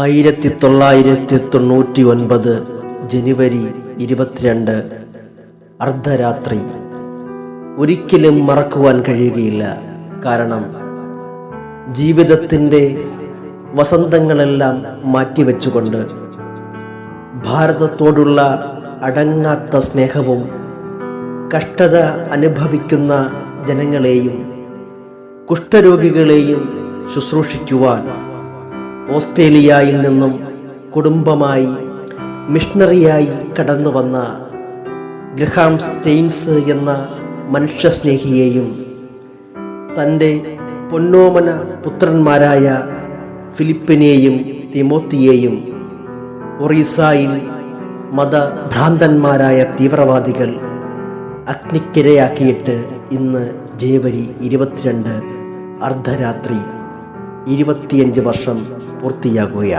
ആയിരത്തി തൊള്ളായിരത്തി തൊണ്ണൂറ്റി ഒൻപത് ജനുവരി ഇരുപത്തിരണ്ട് അർദ്ധരാത്രി. ഒരിക്കലും മറക്കുവാൻ കഴിയുകയില്ല. കാരണം ജീവിതത്തിന്റെ വസന്തങ്ങളെല്ലാം മാറ്റിവെച്ചുകൊണ്ട് ഭാരതത്തോടുള്ള അടങ്ങാത്ത സ്നേഹവും കഷ്ടത അനുഭവിക്കുന്ന ജനങ്ങളെയും കുഷ്ഠരോഗികളെയും ശുശ്രൂഷിക്കുവാൻ ഓസ്ട്രേലിയയിൽ നിന്നും കുടുംബമായി മിഷണറിയായി കടന്നു വന്ന ഗ്രഹാം സ്റ്റെയിൻസ് എന്ന മനുഷ്യസ്നേഹിയെയും തന്റെ പൊന്നോമന പുത്രന്മാരായ ഫിലിപ്പിനെയും തിമോത്തിയെയും ഒറീസായിൽ മതഭ്രാന്തന്മാരായ തീവ്രവാദികൾ അഗ്നിക്കിരയാക്കിയിട്ട് ഇന്ന് ജനുവരി ഇരുപത്തിരണ്ട് അർദ്ധരാത്രി ഇരുപത്തിയഞ്ച് വർഷം പൂർത്തിയാകുകയാണ്